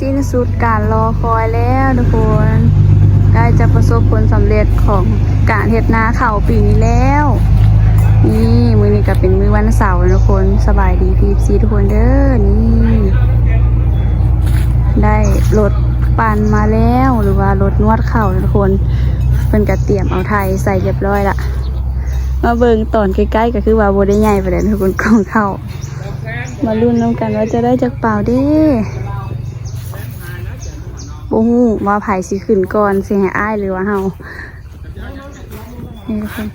สิ้นสุดการรอคอยแล้วทุกคนใกล้จะประสบผลสำเร็จของการเฮ็ดนาเข้าปีนี้แล้ว นี่มือนี้ก็เป็นมือวันเสาร์นะทุกคนสบายดีพีซีทุกคนเด้อนี่ได้รถปั่นมาแล้วหรือว่ารถนวดเข่าทุกคนเป็นกระเตรียมเอาไทยใส่เรียบร้อยละมาเบิงตอนใกล้ๆก็คือว่าโบได้ใหญ่ไปเลยนะทุกคนกองเข้ามาลุ้นน้ำกันว่าจะได้จากเปล่าด้ บูฮูว่าไผ่สิขึ้นก่อนสิให้อ้ายหรือว่าเฮานี่ทุกคน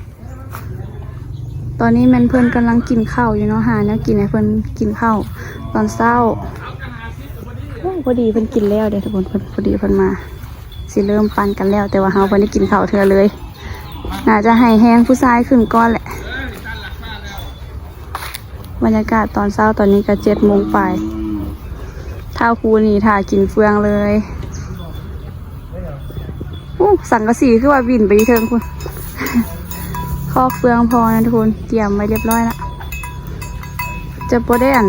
ตอนนี้แมันเพื่อนกำลังกินข้าวอยู่เนาะหาแล้วกินให้เพื่อนกินข้าวตอนเช้าพอดีเพื่อนกินแล้วเด้ทุกคนเพิ่นพอดีเพื่อนมา สิเริ่มปั่นกันแล้ว แต่ว่าเฮาเพิ่นได้กินข้าวเทื่อเลย น่าจะให้แห้งผู้ชายขึ้นก่อนแหละบรรยากาศตอนเช้าตอนนี้ก็เจ็ดโมงไปท้าครูนี่ถ่ากินเฟืองเลย สังกะสีคือว่าบินไปเทิงคุณคอกเฟืองพอนะทุกคนเตรียมไว้เรียบร้อยละจะโปรได้อัน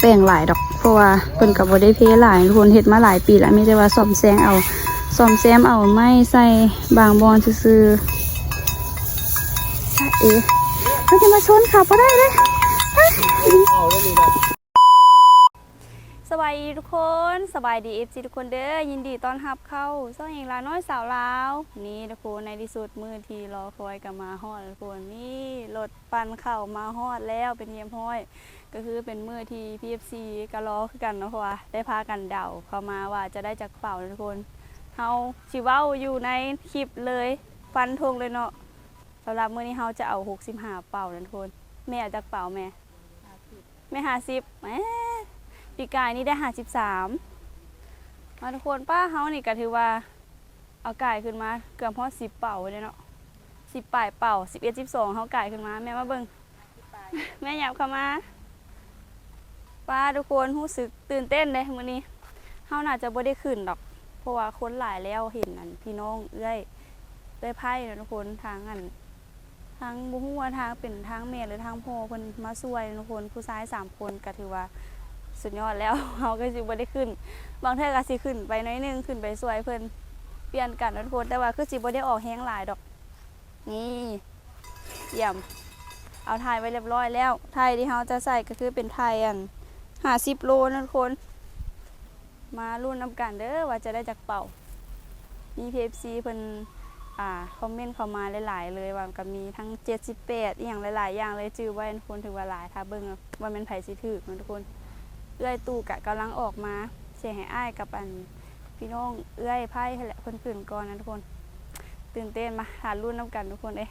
แป้งหลายดอก เพราะว่าเพิ่นกับโบได้เพหลายทุกคนเฮ็ดมาหลายปีแล้วมีแต่ว่าซ่อมแซงเอาซ่อมแซมเอาไม่ใส่บางบอนซื่อๆจ้าเอ๋เขาจะมาชนขับก็ได้เลย สบายดีทุกคนสบายดีเอฟซีทุกคนเด้อยินดีต้อนรับเข้าซ่องเองลาน้อยสาวลาวนี่ทุกคนในที่สุดมือที่รอคอยกับมาฮอดทุกคนนี่รถปั่นเข่ามาฮอดแล้วเป็นเยี่ยมห้อย ก็คือเป็นมือที่พีเอฟซีก็รอคือกันเนาะเพราะว่าได้พากันเดาเข้ามาว่าจะได้จากเป่าทุกคนเฮาชิเว้าอยู่ในคลิปเลยฟันธงเลยเนาะสำหรับมื้อนี้เฮาจะเอา65เป่าทุกคนแม่จากเป่าแม่แม่50แหม ปีกายนี่ได้หาสิบสามมาทุกคนป้าเฮานี่ก็ถือว่าเอาไก่ขึ้นมาเกือบพอสิบเป่าเลยเนาะสิบป่ายเป่าสิบเอ็ดสิบสองเขาไก่ขึ้นมา แม่มาเบิ่งแม่หยับเข้ามาป้าทุกคนรู้สึกตื่นเต้นเลยมื้อนี้เฮาน่าจะบ่ได้ขึ้นดอก เพราะว่าคนหลายแล้วเห็นอันพี่น้องเอื้อยเอื้อยไพ่นะทุกคนทางอันทางบุหัวาทางเป็นทางเมหรือทางพ่อเพิ่นมาช่วยทุกคนผู้ชายสามคนก็ถือว่า สุดยอดแล้วเราก็สิบ่ได้ขึ้น บางเทื่อก็สิขึ้นไปน้อยนึงขึ้นไปสวยเพิ่นเปลี่ยนกันนะทุกคนแต่ว่าคือสิบ่ได้ออกแห้งหลายดอก นี่เยี่ยมเอาไทยไว้เรียบร้อยแล้ว ไทยที่เราจะใส่ก็คือเป็นไทยอัน50โลนะทุกคน มารุ่นนำกันเด้อว่าจะได้จากเป่า มี PFC เพิ่นอ่าคอมเมนต์เข้ามาหลาย ๆ เลยว่าก็มีทั้ง 78อหย่างหลาย ๆ อย่างเลยจื้อไว้ทุกคนถือว่าหลายถ้าเบิ่งว่าแม่นไผสิถูกนทุกคน เอื้อยตู่กะกำลังออกมาเสียให้อ้ายกับอันพี่น้องเอื้อยไพ่ให้แหละคนผื่นก่อนนะทุกคน ตื่นเต้นมาหารุ่นน้ำกันทุกคนเอ้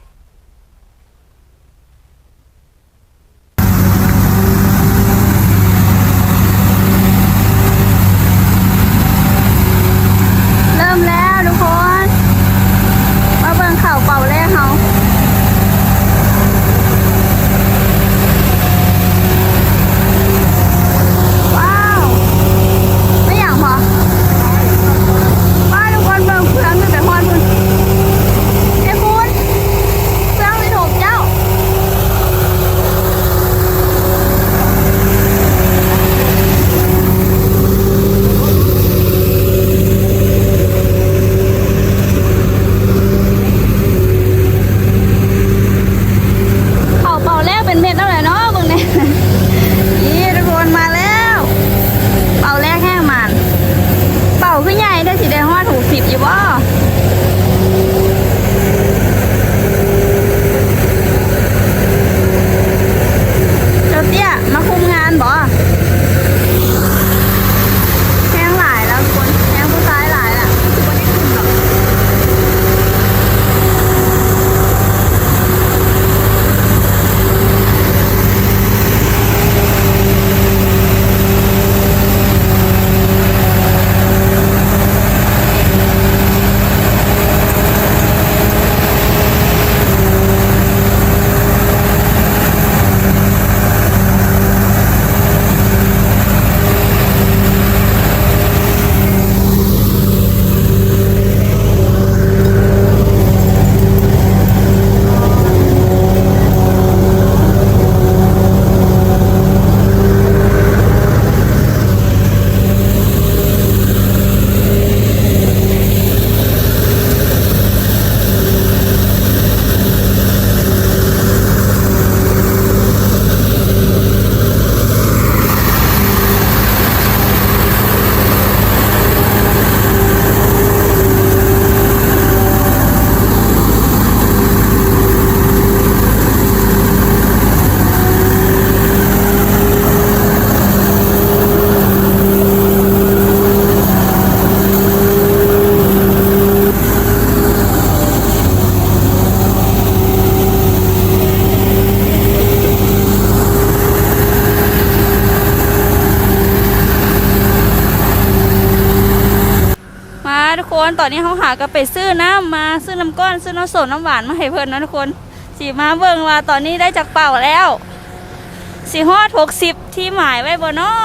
ตอนนี้เขาหาก็ไปซื้อน้ำมาซื้อน้ำก้อนซื้อน้ำสดน้ำหวานมาให้เพิ่นนะทุกคนสีมาเบิ่งว่าตอนนี้ได้จากเป่าแล้วสีฮอดหกสิบที่หมายไว้บ่เนาะ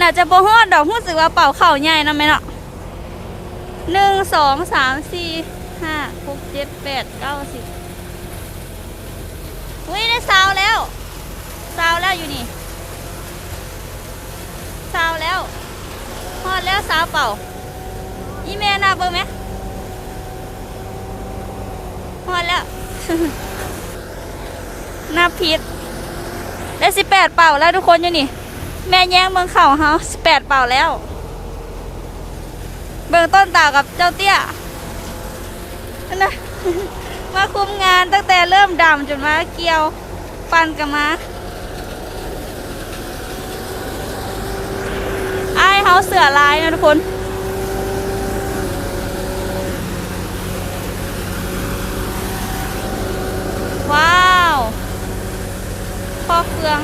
น่าจะโบ่ฮอดดอกรู้สึกว่าเป่าเข่าใหญ่นะแม่เนาะหนึ่งสองสามสี่ห้าหกเจ็ดแปดเก้าสิบอุ้ยได้ซาวแล้วซาวแล้วอยู่นี่ซาวแล้ว อดแล้วซาวเป่าอีเมลนาเบอร์ไหมฮอดแล้วนับผิดได้สิบแปดเป่าแล้วทุกคนอยู่นี่ แม่แย่งเมืองเข่าเฮาสิบแปดเป่าแล้ว เบิ่งต้นตากับเจ้าเตี้ยนั่นนะมาคุมงานตั้งแต่เริ่มดำจนมาเกี่ยว ปันกันมา ไอ้เขาเสือลายนะทุกคนว้าวพ่อเฟือง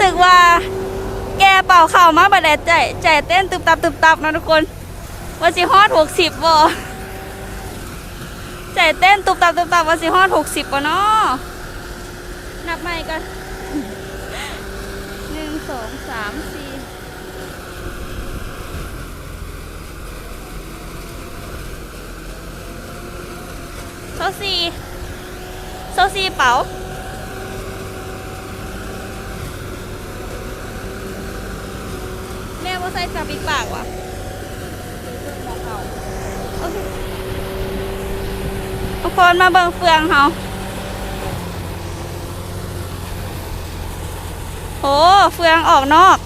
สึกว่าแกเป่าเข่ามาบัดแดดใจใจเต้นตึบตับตึบตับนะทุกคนว่าสิฮอดหกสิบบ่ใจเต้นตุบตับตุบตับว่าสิฮอดหกสิบป่ะเนาะนับใหม่กันหนึ่งสองสามสี่โซสี่โซสี่เป๋า ม่ว่าใส่จับอีกปากว่ะโอเคทุกคนมาเบิ่งเฟืองเขาโหเฟืองออกนอก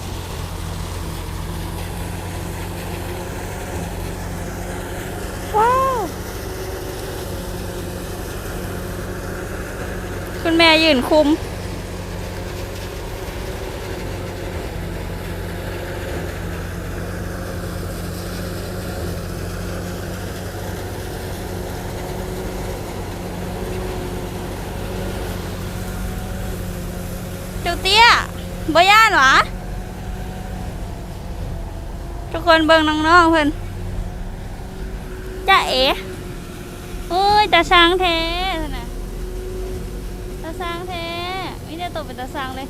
ว้าว คุณแม่ยืนคุม เจ้าเตี้ยบ่ย่านหวะทุก คนเบิ่งน้องๆเพิ่นจ้าเอ๋โอ้ยตาช้างแท้นั่นน่ะตาช้างแท้ไม่ได้ตกเป็นตาช้างเลย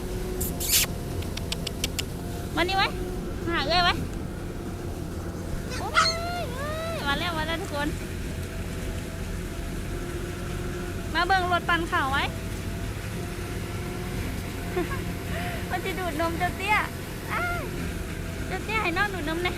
มานี่ไว้มาหาเอ้ยไว้โอ้ยมาแล้วมาแล้วทุกคน มาเบิ่งรถปั่นข่าวไว้มันจะดูดนมเจ้าเตี้ยอ้าเตี้ยให้น้องดูดน้ำเนี่ย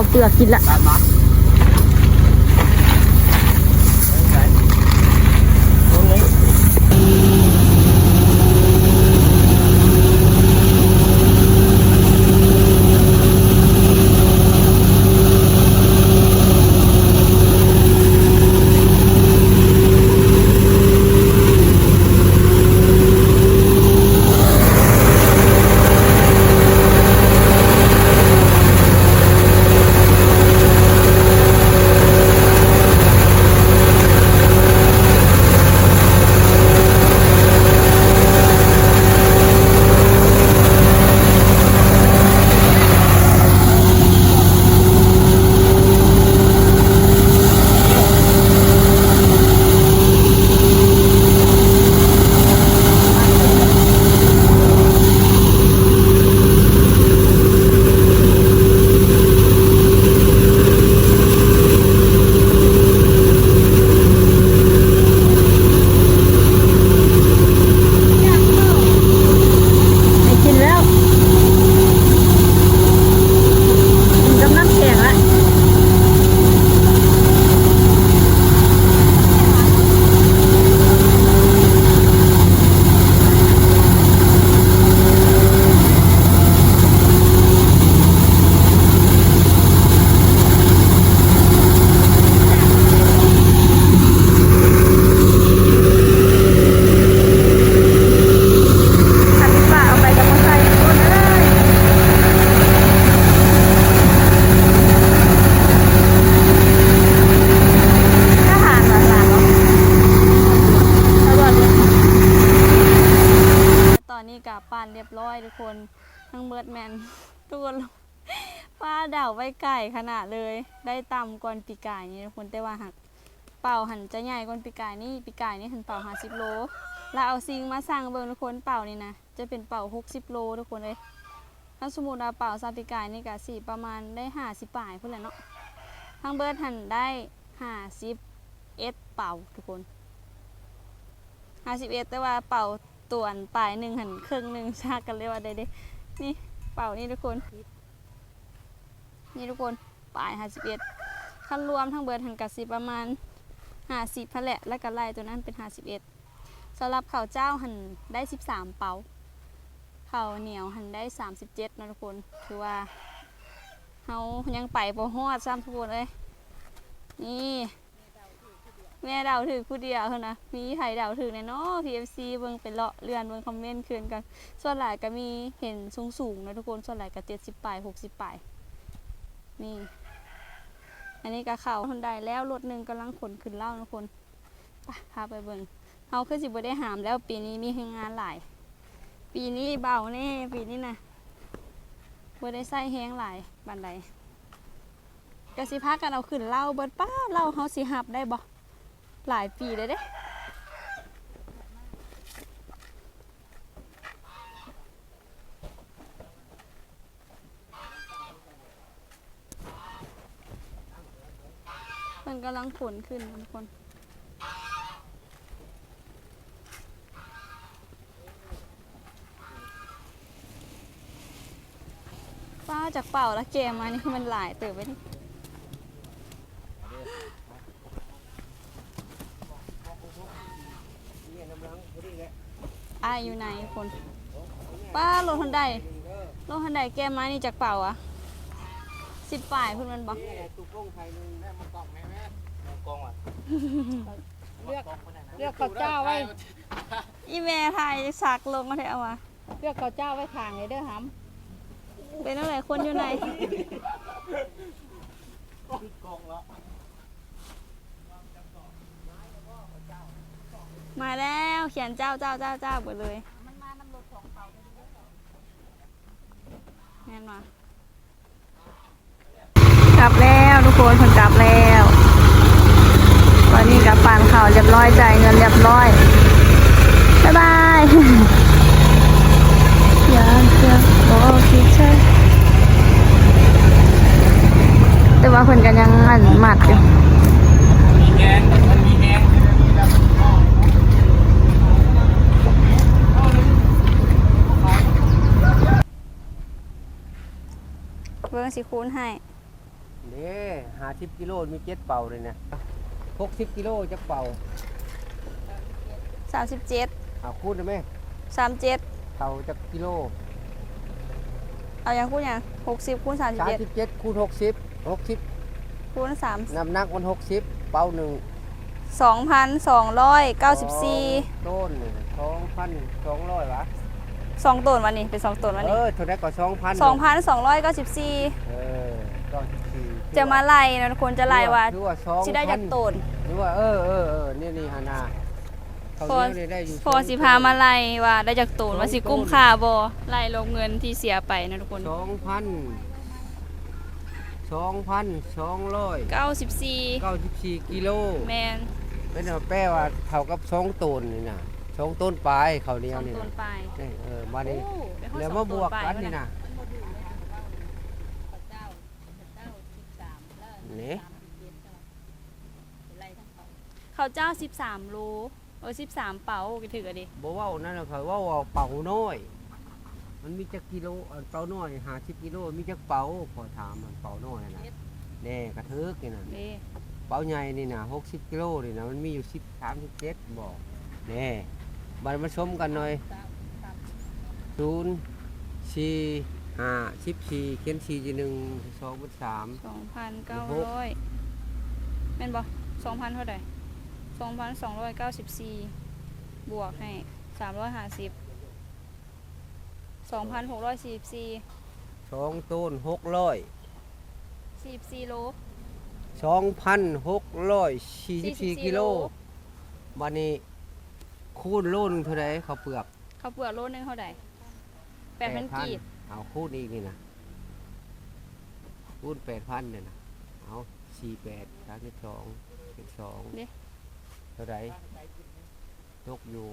าวเปลือกกินละ ไม่กินแล้วกินกับน้ำแข็งละทำดีกว่าเอาไปกับมอเตอร์ไซค์ทุกคนเลยถ้าผ่านผ่านผ่านเนาะแล้วก็ตอนนี้กับปานเรียบร้อยทุกคนทั้งเบิร์ดแมนทุกคนป้าเดาไว้ไก่ขนาดเลย ได้ต่ำก่อนปีกายนี่ทุกคนแต่ว่าหักเป่าหันจะใหญ่ก่อนปีกายนี่ปีกายนี่หันเป่าห้าสิบโลแล้วเอาซิงมาสั่งเบิ่งทุกคนเป่านี่นะจะเป็นเป่า60โลทุกคนเลยถ้าสมมุติว่าเป่าซาปิกายนี่ก็สี่ประมาณได้50ป่ายพุ่นแหละเนาะทางเบิร์ดหันได้50เอสเป่าทุกคน50เอสแต่ว่าเป่า ต่วนป่ายหนึ่งหันครึ่งหนึ่งชากันเลยว่าได้ด้นี่เป่านี่ทุกคน นี่ทุกคนป่าย51ขั้นรวมทั้งเบิร์ดหันกับสิประมาณ50พันแหละแล้วก็ไลตัวนั้นเป็น51สำหรับเข้าเจ้าหันได้13เป่าเข้าเหนียวหันได้37เจ็ดนะทุกคนคือว่าเฮายังไปบ่ฮอดซ้ำทุกคนเอ้ยนี่ แม่ดาวถือผู้เดียวเท่านะมีไผเดาวถือแน่เนาะ PFC เบิ่งเป็นเลาะเรือนเบิ่งคอมเมนต์คืนกัน ส่วนหลายก็มีเห็นสูงๆนะทุกคน ส่วนหลายก็70ปลาย60ปลาย นี่ อันนี้ก็เข้าคนใดแล้วรถหนึงกำลังขนขึ้นเล่าทุกคนไปพาไปเบิ่งเฮาคือสิบ่ได้หามแล้วปีนี้มีงานหลาย ปีนี้เบาแน่ปีนี้นะบ่ได้ใส่แฮงหลายบันไดก็สิพากันเอาขึ้นเล่าเบิดป้าเล่าเฮาสิหับได้บ่ หลายปีเลยเด้มันกำลังขนขึ้นนะทุกคนป้าจากเป่าแล้วเกมมานี่มันหลายเติบไปนี่ อายอยู่ไหนคนป้ารถทันใดรถทันใดแกมมานี่จากเป่าอะสิบป่ายเพื่อนมันบอกตุกกงไทยนึงแม่มากล่องแม่แม่กล่องอะเลือกเลือกข้าวเจ้าไว้อีเมลไทยสักลงก็ได้เอาวะเลือกข้าวเจ้าไว้ทางเลยเด้อหเป็นอะไรคนอยู่ไหนกล่องแล้วมาแล้ว เขียนเจ้าเจ้าเจ้าเจ้าหมดเลยแน่นมากลับแล้วทุกคนคนกลับแล้วตอนนี้กลับปานข่าวเรียบร้อยจ่ายเงินเรียบร้อยบ๊ายบายอยากจะบอกที่ใช่แต่ว่าคนกันยังอันหมัดอยู่ มีแกงมันมีแกง เบิ้ งสิคูณให้นี่หาสิบกิโลมีเจ็ดเป่าเลยเนี่ยหกสิบกิโลจะเป่าสามสิบเจ็ดเอาคูณได้ไหมสามเจ็ดเป่าจะกิโล เอาอย่างคูณอย่างหกสิบคูณสามสิบสามเจ็ดสิบเจ็ดคูณหกสิบหกสิบคูณสามน้ำหนักมันหกสิบเป่าหนึ่งสองพันสองร้อยเก้าสิบสี่ต้นสองพันสองร้อยวะ สองต้นวันนี้เป็นสองต้นวันเอนี้อเท่าไหร่ก็สองพันสองพันสองร้อยเก้าสิบสี่เออก็สี่จะมาไล่นะทุกคนจะไล่ว่าหรือว่าสองสิได้จากต้นหรือว่าเออเออเออนี่นี่ฮานาเขาพอเรียกได้อยู่พอสิพามาไล่ว่าได้จากต้นว่าสิกุ้มค่าบ่ไล่ลงเงินที่เสียไปนะทุกคนสองพันสองพันสองร้อยเก้าสิบสี่เก้าสิบสี่กิโล แมนเป็นว่าแปลว่าเท่ากับสองต้นนี่นะ สองต้นปลายเขาวเหนีสยวองนี่ต้นนะไปนี่เออมาโอ้ดิได้ข้อแล้วสมาองบต้วกไปกันวะนี่นะนี่เขาเจ้าสิบสามโลเออสิบสามเป๋าก็ถือกันดิบ่เว่านั่นนะเขาเว่าว่าเป่าน้อย มันมีจักกิโลเอ่อเป่าน้อยหาสิบกิโลมีจักเป่าพอถามมันเป่าน้อยนะแน่กระเทิกนี่นะ เด้เป้าใหญ่นี่นะหกสิบกิโลนี่นะมันมีอยู่สิบสามสิบเจ็ดบอกแน่ บันมาชมกันหน่อยศูนย์สี่ห้าสิบสี่เขียนสี่จีหนึ่งสองเป็นสามสองพันเก้าร้อยแม่นบ่สองพันเท่าไหร่สองพันสองร้อยเก้าสิบสี่บวกให้สามร้อยห้าสิบสองพันหกร้อยสี่สิบสี่สองต้นหกร้อยสี่สิบสี่โลสองพันหกร้อยสี่สิบสี่44กิโลโลบันนี้ คูณโลหนึงเท่าไรเขาวเปลือกข้าวเปลือกโลนึงเท่าไหร่แปดพันกีบเอาคูณอีกนี่นะคูณแปดพันเนี่ยนะเอาสี่แปดสามสิบสองสิบสองเด้ เท่าไรตกอยู่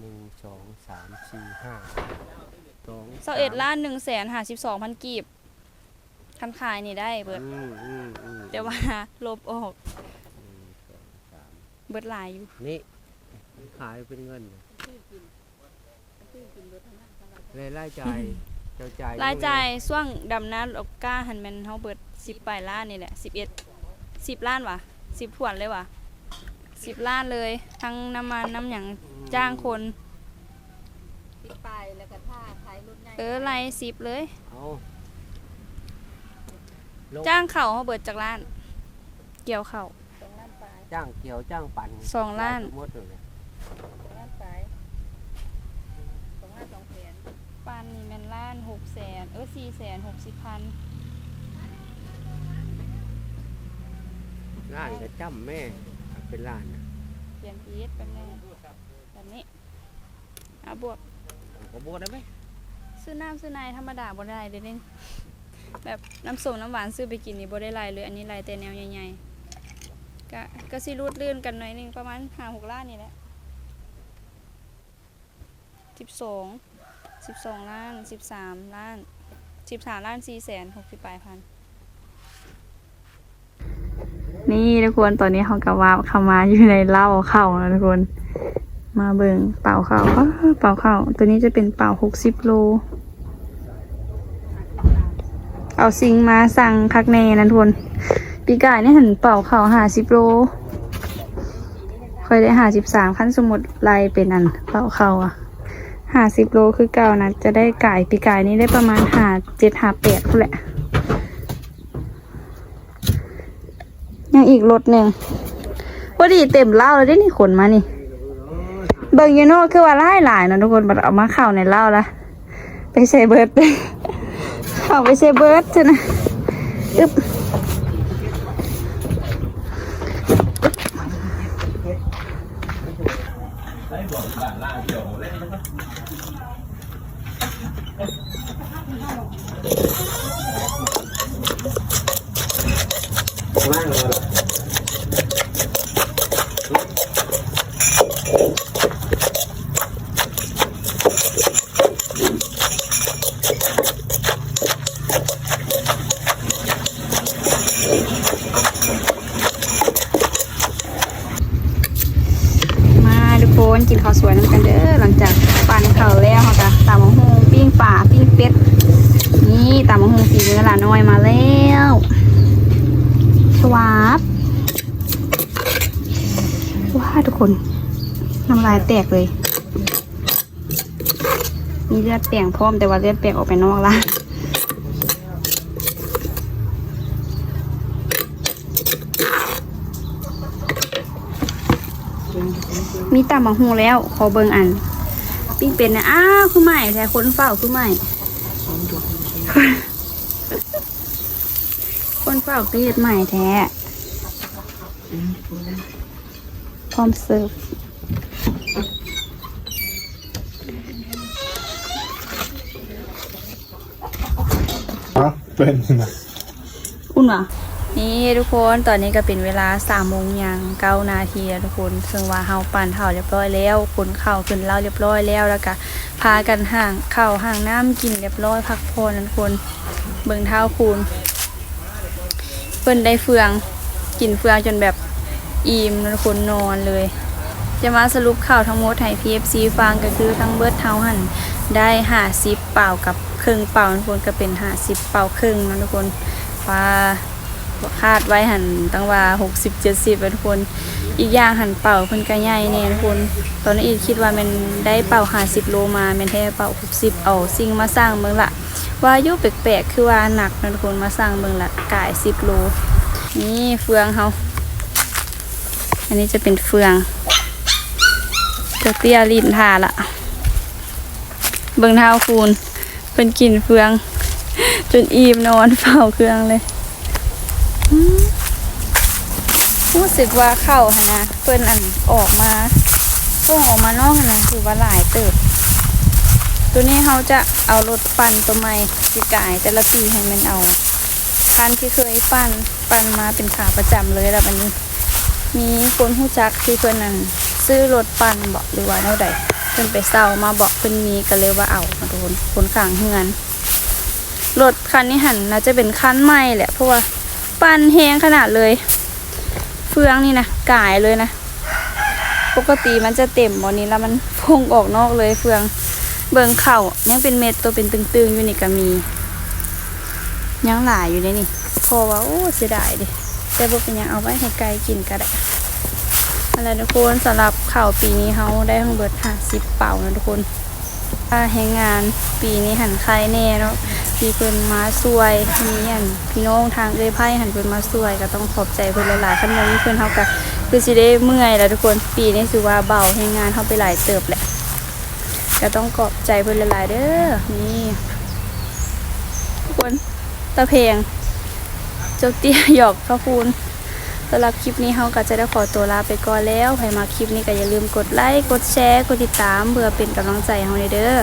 หนึ่งสองสามสี่ห้าสองเสาเอ็ดล้านหนึ่งแสนห้าสิบสองพันกีบคันขายนี่ได้เบิดอืมอืมอืมแต่ว่า ลบออก หนึ่งสองสามเบิดหลายอยู่นี่ ขายเป็นเงินรายรายจ่ายเจ้าจ่ายรายจ่ายช่วงดำน้ำออกก้าหันแมนเฮาเบิดสิบปลายล้านนี่แหละสิบเอ็ดสิบล้านวะสิบถวนเลยวะสิบล้านเลย ทั้งน้ำมันน้ำหยังจ้างคนำติดปลายแล้วก็ท่าขายรถใหญ่เออไล่สิบเลย เอาลงจ้างเข่าเฮาเบิดจากล้าน เกี่ยวเข่า ตรงน้ำปลายจ้างเกี่ยวจ้างปั่นสองล้านหมดเลย ล้านไปสองล้านสองแสนปันนี่แม่นล้านหกแสนเออสี่แสนหกสิบพันล้านก็จ้ำแม่เป็นล้านน่ะเปลี่ยนพีชแบบนี้แบบนี้เอาบวกผมบอกได้ไหมซื้อน้ำซื้อในธรรมดาบ่ได้เด้เด่นแบบน้ำส้มน้ำหวานซื้อไปกินนี่บ่ได้หลายเลยอันนี้หลายแต่แนวใหญ่ๆก็ก็สิรูดลื่นกันหน่อยหนึงประมาณห้าหกล้านนี่แหละ สิบสองสิบสองล้านสิบสามล้านสิบสามล้านสี่แสนหกสิบแปลายพันนี่ทุกคนตอนนี้เขากำว่าเข้ามาอยู่ในเหล้าเข้านะทุกคน มาเบิงเป่าเข้าเป่าเข้าตัวนี้จะเป็นเป่าหกสิบโล เอาซิงมาสั่งคักแน่นะทุกคนปีกายนี่หันเป่าเข้าหาสิบโลเคยได้หาสิบสามขั้นสมมติไล่เป็นอันเป่าเข้าอะ ห้าสิบโลคือเก่านะจะได้ไก่ปีกายนี้ได้ประมาณห้าเจ็ดห้าแปดแหละ ยังอีกรถหนึ่งพอดีเต็มเหล้าแล้วได้นี่ขนมานี่ เบิ่งยูโน่คือว่าหลายหลายนะทุกคนบัดเอามาเข้าในเหล้าละไปใส่เบิร์ดเข้าไปใส่เบิร์ดเถอะนะอึ๊บมาทุกคนกินข้าวสวยน้ำกันเด้อหลังจากปั่นข้าวแล้วเขาจะตามมะฮงปิ้งป่าปิ้งเป็ดนี่ตามมะฮงสีเนื้อหลาน้อยมาแล้วช วาบว้าทุกคนน้ำลายแตกเลย มีเลือดแปลงพร้อมแต่ว่าเลือดแปลงออกไปนอกละมีตำบังหูแล้ว ขอเบิงอัน ปิ้งเป็นนะอ้าวคือใหม่แท้คนเฝ้าคือใหม่ คนเฝ้าคือเฮ็ดใหม่แท้พร้อมเสิร์ฟฮะเป็นนะอุ่นวะนี่ทุกคนตอนนี้ก็เป็นเวลาสามโมงยังเก้านาทีแล้วทุกคน ซึ่งว่าเฮาปั่นเท่าเรียบร้อยแล้วขนเข่าวขึ้นเล่าเรียบร้อยแล้วแล้วก็พากันห่างเข่าวห่างน้ำกินเรียบร้อยพักผ่อนนะทุกคน เบิ่งเท้าคูณเพิ่นได้เฟืองกินเฟืองจนแบบอิ่มทุกคนนอนเลย จะมาสรุปข่าวทั้งหมดให้ PFC ฟังก็คือทั้งเบิร์ดเท้าหันได้หาสิบเป่ากับครึ่งเป่าทุกคนก็เป็นหาสิบเป่าครึ่งนะทุกคนว่า คาดไว้หันตั้งว่าหกสิบเจ็ดสิบทุกคน อีกอย่างหันเป่าเพิ่นก็ใหญ่เนี่ยคน ตอนนี้อีกคิดว่ามันได้เป่าห้าสิบโลมาแมันแท้เป่าหกสิบเอาสิ่งมาสร้างเมืองละว่ายุแปลกๆคือว่าหนักนะทุกคนมาสร้างเมืองละกายสิบโล นี่เฟืองเขาอันนี้จะเป็นเฟืองตัวเตี้ยลิ้นทาละเบิ่งเท้าคูณเป็นกลิ่นเฟือง จนอิ่มนอนเฝ้าเครื่องเลย รู้สึกว่าเข้าหนนะเพิ่นอันออกมาพวกออกมานอกนะถือว่าหลายเติบ ตัวนี้เขาจะเอารถปั่นตัวใหม่ปีกายแต่ละปีให้มันเอาคันที่เคยปั่นปั่นมาเป็นขาประจำเลยแล้วบันนี้ มีคนหู้จักที่เพิ่นนั่นซื้อรถปั่นบอกหรือว่าเท่าใดเพิ่นไปเศร้ามาบอกเพิ่นมีก็เลยว่าเอามาโดนคนข้างเฮือนรถคันนี้หันน่าจะเป็นคันใหม่แหละเพราะว่า ปันแหงขนาดเลย เฟืองนี่นะกายเลยนะ ปกติมันจะเต็มวันนี้แล้วมันพุ่งออกนอกเลยเฟือง เบิงเข่ายังเป็นเม็ดตัวเป็นตึงๆอยู่นี่ก็มี ยังหลายอยู่เลยนี่พอว่าโอ้เสียดายดิแต่บ่เป็นยังเอาไว้ให้ไก่กินก็ได้อะไรทุกคนสำหรับข่าวปีนี้เขาได้ทั้งเบิดห้าสิบเป่านะทุกคนค่าแรงงานปีนี้หันใครแน่เนาะ พี่เพิ่นมาช่วยมีอันพี่น้องทางเอ้ยไพ่หันเพิ่นมาช่วยก็ต้องขอบใจเพิ่นหลายๆขั้นนี้เพิ่นเขาก็คือสิได้เมื่อยแล้วทุกคนปีนี้สิว่าเบาให้งานเข้าไปหลายเติบแหละก็ต้องขอบใจเพิ่นหลายๆเด้อนี่ทุกคนตะเพงเจ้าเตี้ยหยอกข้าวปูนสำหรับคลิปนี้เฮาก็จะได้ขอตัวลาไปก่อนแล้วใครมาคลิปนี้ก็อย่าลืมกดไลค์ กดแชร์ กดติดตามเพื่อเป็นกำลังใจให้เฮาเด้อ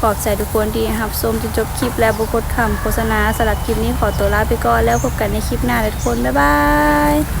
ขอบใจทุกคนที่รับชมจนจบคลิปแล้วบุกดคำโฆษณาสำหรับคลิปนี้ขอตัวลาไปก่อนแล้วพบกันในคลิปหน้าทุกคน บ๊ายบาย